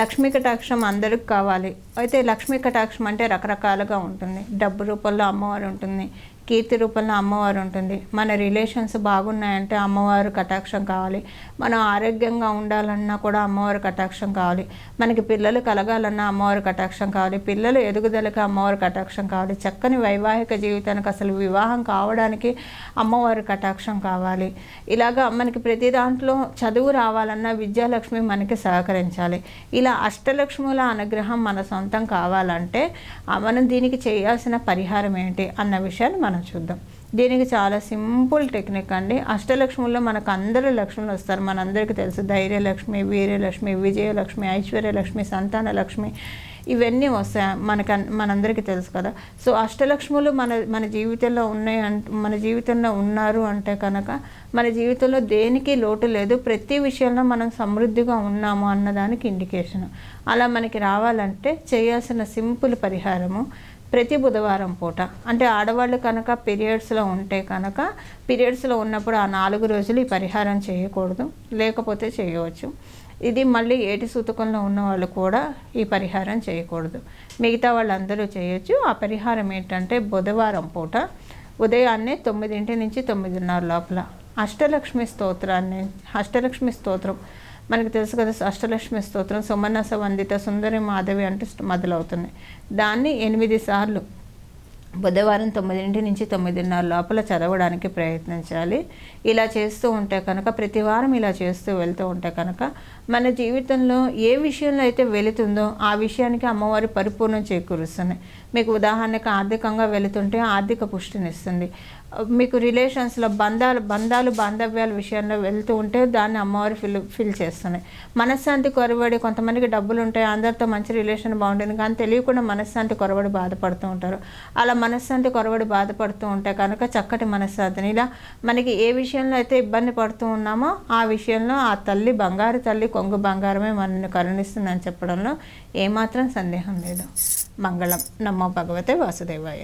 లక్ష్మీ కటాక్షం అందరికి కావాలి. అయితే లక్ష్మీ కటాక్షం అంటే రకరకాలుగా ఉంటుంది. డబ్బు రూపంలో అమ్మవారు ఉంటుంది. కీర్తి రూపంలో అమ్మవారు ఉంటుంది. మన రిలేషన్స్ బాగున్నాయంటే అమ్మవారు కటాక్షం కావాలి. మనం ఆరోగ్యంగా ఉండాలన్నా కూడా అమ్మవారు కటాక్షం కావాలి. మనకి పిల్లలు కలగాలన్నా అమ్మవారు కటాక్షం కావాలి. పిల్లలు ఎదుగుదలకు అమ్మవారు కటాక్షం కావాలి. చక్కని వైవాహిక జీవితానికి అసలు వివాహం కావడానికి అమ్మవారి కటాక్షం కావాలి. ఇలాగా మనకి ప్రతి దాంట్లో చదువు రావాలన్నా విద్యాలక్ష్మి మనకి సహకరించాలి. ఇలా అష్టలక్ష్ముల అనుగ్రహం మన సొంతం కావాలంటే మనం దీనికి చేయాల్సిన పరిహారం ఏంటి అన్న విషయాన్ని మనం చూద్దాం. దీనికి చాలా సింపుల్ టెక్నిక్ అండి. అష్టలక్ష్ముల్లో మనకు అందరూ లక్ష్ములు వస్తారు. మనందరికీ తెలుసు. ధైర్యలక్ష్మి వీర్యలక్ష్మి విజయలక్ష్మి ఐశ్వర్యలక్ష్మి సంతాన లక్ష్మి ఇవన్నీ వస్తాయి? మనక మనందరికీ తెలుసు కదా. సో అష్టలక్ష్ములు మన మన జీవితంలో ఉన్నాయి అంటే మన జీవితంలో ఉన్నారు అంటే కనుక మన జీవితంలో దేనికి లోటు లేదు ప్రతి విషయంలో మనం సమృద్ధిగా ఉన్నాము అన్నదానికి ఇండికేషన్ అలా మనకి రావాలంటే చేయాల్సిన సింపుల్ పరిహారము ప్రతి బుధవారం పూట. అంటే ఆడవాళ్ళు కనుక పీరియడ్స్లో ఉంటే కనుక పీరియడ్స్లో ఉన్నప్పుడు ఆ నాలుగు రోజులు ఈ పరిహారం చేయకూడదు. లేకపోతే చేయవచ్చు. ఇది మళ్ళీ ఏటి సూతకంలో ఉన్న వాళ్ళు కూడా ఈ పరిహారం చేయకూడదు. మిగతా వాళ్ళందరూ చేయొచ్చు. ఆ పరిహారం ఏంటంటే బుధవారం పూట ఉదయాన్నే తొమ్మిదింటి నుంచి తొమ్మిదిన్నర లోపల అష్టలక్ష్మి స్తోత్రాన్ని అష్టలక్ష్మి స్తోత్రం. మనకు తెలుసు కదా అష్టలక్ష్మి స్తోత్రం సుమనస వందిత సుందరి మాధవి అంటూ మొదలవుతుంది. దాన్ని ఎనిమిది సార్లు బుధవారం తొమ్మిదింటి నుంచి తొమ్మిదిన్నర లోపల చదవడానికి ప్రయత్నించాలి ఇలా చేస్తూ ఉంటే కనుక ప్రతి వారం ఇలా చేస్తూ వెళ్తూ ఉంటే కనుక మన జీవితంలో ఏ విషయంలో అయితే వెళుతుందో ఆ విషయానికి అమ్మవారి పరిపూర్ణం చేకూరుస్తుంది. మీకు ఉదాహరణకు ఆర్థికంగా వెళుతుంటే ఆర్థిక పుష్టినిస్తుంది. మీకు రిలేషన్స్లో బంధాలు బంధాలు బాంధవ్యాల విషయంలో వెళ్తూ ఉంటే దాన్ని అమ్మవారు ఫిల్ ఫిల్ చేస్తున్నాయి మనశ్శాంతి కొరబడి కొంతమందికి డబ్బులు ఉంటాయి అందరితో మంచి రిలేషన్ బాగుంటుంది కానీ తెలియకుండా మనశ్శాంతి కొరబడి బాధపడుతూ ఉంటారు. అలా మనశ్శాంతి కొరవడి బాధపడుతూ ఉంటే కనుక చక్కటి మనశ్శాంతిని ఇలా మనకి ఏ విషయంలో అయితే ఇబ్బంది పడుతూ ఉన్నామో ఆ విషయంలో ఆ తల్లి బంగారు తల్లి కొంగు బంగారమే మనల్ని కరుణిస్తుందని చెప్పడంలో ఏమాత్రం సందేహం లేదు. మంగళం. నమ్మో భగవతే వాసుదేవాయ.